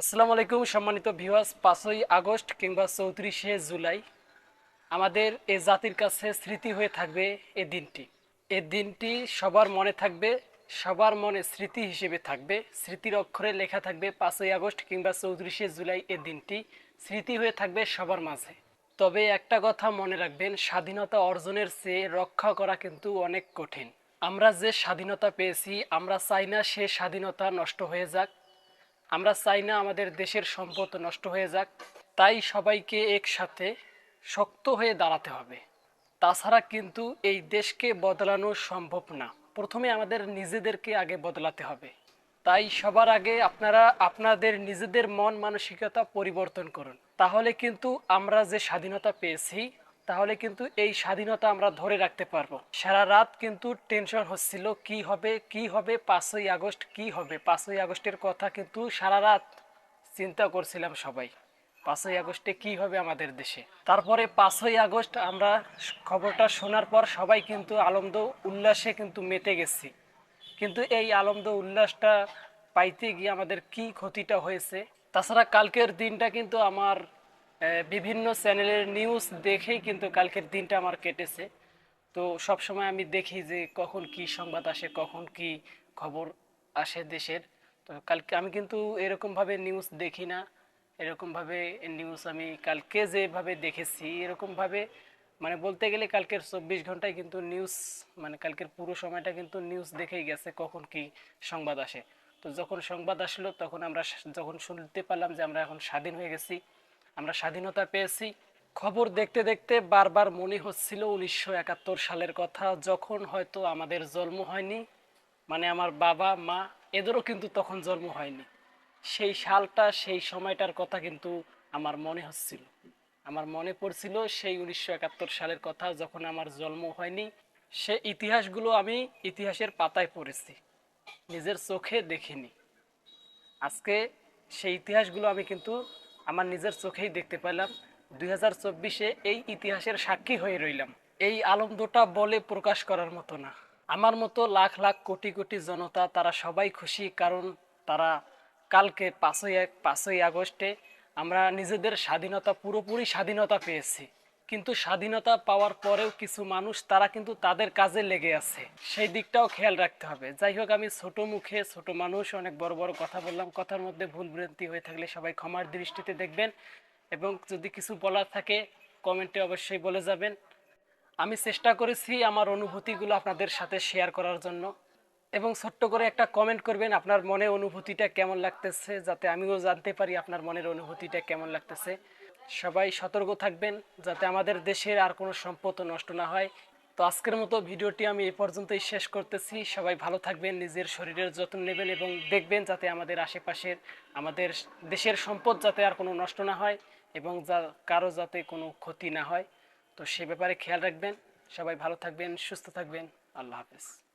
আসসালামু আলাইকুম, সম্মানিত ভিউয়ার্স। পাঁচই আগস্ট কিংবা চৌত্রিশে জুলাই আমাদের এ জাতির কাছে স্মৃতি হয়ে থাকবে এ দিনটি। এ দিনটি সবার মনে থাকবে, সবার মনে স্মৃতি হিসেবে থাকবে। স্মৃতির অক্ষরে লেখা থাকবে পাঁচই আগস্ট কিংবা চৌত্রিশে জুলাই এ দিনটি। স্মৃতি হয়ে থাকবে সবার মাঝে। তবে একটা কথা মনে রাখবেন, স্বাধীনতা অর্জনের চেয়ে রক্ষা করা কিন্তু অনেক কঠিন। আমরা যে স্বাধীনতা পেয়েছি, আমরা চাই না সে স্বাধীনতা নষ্ট হয়ে যাক। আমরা চাই না আমাদের দেশের সম্পদ নষ্ট হয়ে যাক। তাই সবাইকে একসাথে শক্ত হয়ে দাঁড়াতে হবে। তাছাড়া কিন্তু এই দেশকে বদলানো সম্ভব না। প্রথমে আমাদের নিজেদেরকে আগে বদলাতে হবে। তাই সবার আগে আপনারা আপনাদের নিজেদের মন মানসিকতা পরিবর্তন করুন। তাহলে কিন্তু আমরা যে স্বাধীনতা পেয়েছি তাহলে কিন্তু এই স্বাধীনতা আমরা ধরে রাখতে পারব। সারা রাত কিন্তু টেনশন হচ্ছিল, কি হবে কি হবে, পাঁচই আগস্ট কি হবে? পাঁচই আগস্টের কথা কিন্তু সারা রাত চিন্তা করছিলাম সবাই। পাঁচই আগস্টে কি হবে আমাদের দেশে? তারপরে পাঁচই আগস্ট আমরা খবরটা শোনার পর সবাই কিন্তু আনন্দ, উল্লাসে কিন্তু মেতে গেছি। কিন্তু এই আনন্দ, উল্লাসটা পাইতে গিয়ে আমাদের কি ক্ষতিটা হয়েছে? তাছাড়া কালকের দিনটা কিন্তু আমার বিভিন্ন চ্যানেলের নিউজ দেখেই কিন্তু কালকের দিনটা আমার কেটেছে। তো সব সময় আমি দেখি যে কখন কি সংবাদ আসে, কখন কি খবর আসে দেশের। তো কালকে আমি কিন্তু এরকমভাবে নিউজ দেখি না। এরকমভাবে নিউজ আমি কালকে যেভাবে দেখেছি, এরকমভাবে মানে বলতে গেলে কালকের চব্বিশ ঘন্টায় কিন্তু নিউজ মানে কালকের পুরো সময়টা কিন্তু নিউজ দেখেই গেছে কখন কি সংবাদ আসে। তো যখন সংবাদ আসলো তখন আমরা যখন শুনতে পারলাম যে আমরা এখন স্বাধীন হয়ে গেছি আমরা স্বাধীনতা পেয়েছি। খবর দেখতে দেখতে বারবার মনে হচ্ছিল উনিশশো একাত্তর সালের কথা, যখন হয়তো আমাদের জন্ম হয়নি। মানে আমার বাবা, মা, এদেরও কিন্তু তখন জন্ম হয়নি। সেই সালটা, সেই সময়টার কথা কিন্তু আমার মনে হচ্ছিল। আমার মনে পড়ছিল সেই উনিশশো একাত্তর সালের কথা, যখন আমার জন্ম হয়নি। সে ইতিহাসগুলো আমি ইতিহাসের পাতায় পড়েছি। নিজের চোখে দেখিনি। আজকে সেই ইতিহাসগুলো আমি কিন্তু আমার নিজের চোখেই দেখতে পেলাম। দুই হাজার চব্বিশে এই ইতিহাসের সাক্ষী হয়ে রইলাম। এই আনন্দটা বলে প্রকাশ করার মতো না। আমার মতো লাখ লাখ কোটি কোটি জনতা, তারা সবাই খুশি কারণ তারা কালকে পাঁচই এক, পাঁচই আগস্টে আমরা নিজেদের স্বাধীনতা, পুরোপুরি স্বাধীনতা পেয়েছি। কিন্তু স্বাধীনতা পাওয়ার পরেও কিছু মানুষ তারা কিন্তু তাদের কাজে লেগে আছে। সেই দিকটাও খেয়াল রাখতে হবে। যাই হোক, আমি ছোট মুখে ছোট মানুষ, অনেক বড় বড় কথা বললাম। কথার মধ্যে ভুল ভ্রান্তি হয়ে থাকলে সবাই ক্ষমার দৃষ্টিতে দেখবেন এবং যদি কিছু বলার থাকে, কমেন্টে অবশ্যই বলে যাবেন। আমি চেষ্টা করেছি আমার অনুভূতিগুলো আপনাদের সাথে শেয়ার করার জন্য এবং ছোট্ট করে একটা কমেন্ট করবেন আপনার মনে অনুভূতিটা কেমন লাগতেছে, যাতে আমিও জানতে পারি আপনার মনের অনুভূতিটা কেমন লাগতেছে। সবাই সতর্ক থাকবেন যাতে আমাদের দেশের আর কোনো সম্পদ নষ্ট না হয়। তো আজকের মতো ভিডিওটি আমি এই পর্যন্তই শেষ করতেছি। সবাই ভালো থাকবেন, নিজের শরীরের যত্ন নেবেন এবং দেখবেন যাতে আমাদের আশেপাশের, আমাদের দেশের সম্পদ যাতে আর কোনো নষ্ট না হয় এবং যা, কারও যাতে কোনো ক্ষতি না হয়। তো সে ব্যাপারে খেয়াল রাখবেন। সবাই ভালো থাকবেন, সুস্থ থাকবেন। আল্লাহ হাফেজ।